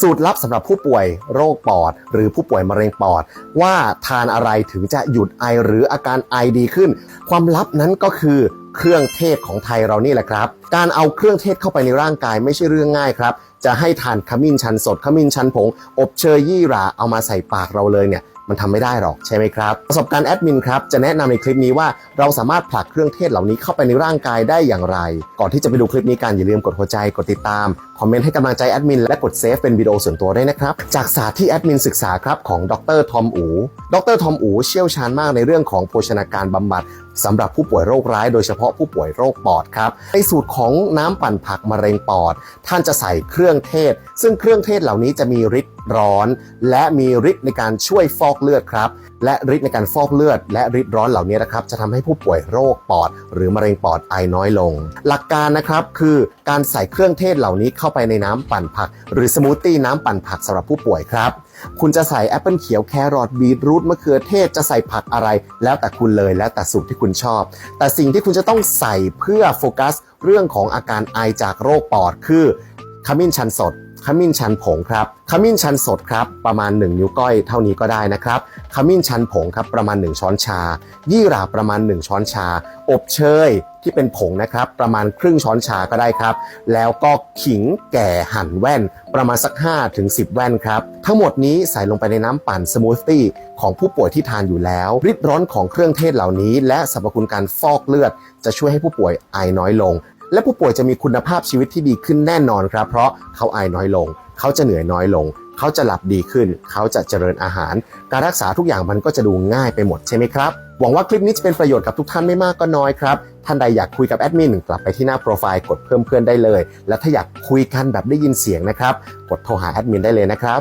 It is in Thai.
สูตรลับสำหรับผู้ป่วยโรคปอด หรือผู้ป่วยมะเร็งปอด ว่าทานอะไรถึงจะหยุดไอหรืออาการไอดีขึ้น ความลับนั้นก็คือเครื่องเทศของไทยเรานี่แหละครับ การเอาเครื่องเทศเข้าไปในร่างกายไม่ใช่เรื่องง่ายครับ จะให้ทานขมิ้นชันสดขมิ้นชันผง อบเชยยี่หราเอามาใส่ปากเราเลยเนี่ย มันทำไม่ได้หรอกใช่ไหมครับ ประสบการณ์แอดมินครับจะแนะนำในคลิปนี้ว่าเราสามารถผลักเครื่องเทศเหล่านี้เข้าไปในร่างกายได้อย่างไร ก่อนที่จะไปดูคลิปนี้กันอย่าลืมกดหัวใจกดติดตาม คอมเมนต์ให้กำลังใจแอดมินและกดเซฟเป็นวิดีโอส่วนตัวได้นะครับ จากศาสตร์ที่แอดมินศึกษาครับของดรทอมอูดรทอมอูเชี่ยวชาญมากในเรื่องของโภชนาการบำบัดสำหรับผู้ป่วยโรคร้ายโดยเฉพาะผู้ป่วยโรคปอดครับในสูตรของน้ำปั่นผักมะเร็งปอด ท่านจะใส่เครื่องเทศ ซึ่งเครื่องเทศเหล่านี้จะมีฤทธิ์ร้อน และมีฤทธิ์ในการช่วยฟอกเลือดครับ และฤทธิ์ในการฟอกเลือด และฤทธิ์ร้อนเหล่านี้นะครับจะทำให้ผู้ป่วยโรคปอด หรือมะเร็งปอดไอน้อยลง หลักการนะครับคือการใส่เครื่องเทศเหล่านี้เข้าไปในน้ำปั่นผัก หรือสมูทตี้น้ำปั่นผักสำหรับผู้ป่วยครับคุณจะใส่แอปเปิลเขียวแครอทบีทรูทมะเขือเทศจะใส่ผักอะไร แล้วแต่คุณเลยแล้วแต่สูตรที่คุณชอบ แต่สิ่งที่คุณจะต้องใส่เพื่อโฟกัส เรื่องของอาการไอจากโรคปอดคือขมิ้นชันสด ขมิ้นชันผงครับขมิ้นชันสดครับประมาณ 1 นิ้วก้อยเท่านี้ก็ได้นะครับขมิ้นชันผงครับประมาณ 1 ช้อนชา ยี่หร่าประมาณ 1 ช้อนชา อบเชยที่เป็นผงนะครับประมาณครึ่งช้อนชาก็ได้ครับ แล้วก็ขิงแก่หั่นแว่น ประมาณสัก5ถึง10 แว่นครับทั้งหมดนี้ใส่ลงไปในน้ำปั่นสมูทตี้ของผู้ป่วยที่ทานอยู่แล้วฤทธิ์ร้อนของเครื่องเทศเหล่านี้ และสรรพคุณการฟอกเลือด จะช่วยให้ผู้ป่วยไอน้อยลง และผู้ป่วยจะมีคุณภาพชีวิตที่ดีขึ้นแน่นอนครับ เพราะเขาไอน้อยลง เขาจะเหนื่อยน้อยลง เขาจะหลับดีขึ้น เขาจะเจริญอาหาร การรักษาทุกอย่างมันก็จะดูง่ายไปหมดใช่ไหมครับหวังว่าคลิปนี้จะเป็นประโยชน์กับทุกท่านไม่มากก็น้อยครับ ท่านใดอยากคุยกับแอดมินกลับไปที่หน้าโปรไฟล์กดเพิ่มเพื่อนได้เลย และถ้าอยากคุยกันแบบได้ยินเสียงนะครับ กดโทรหาแอดมินได้เลยนะครับ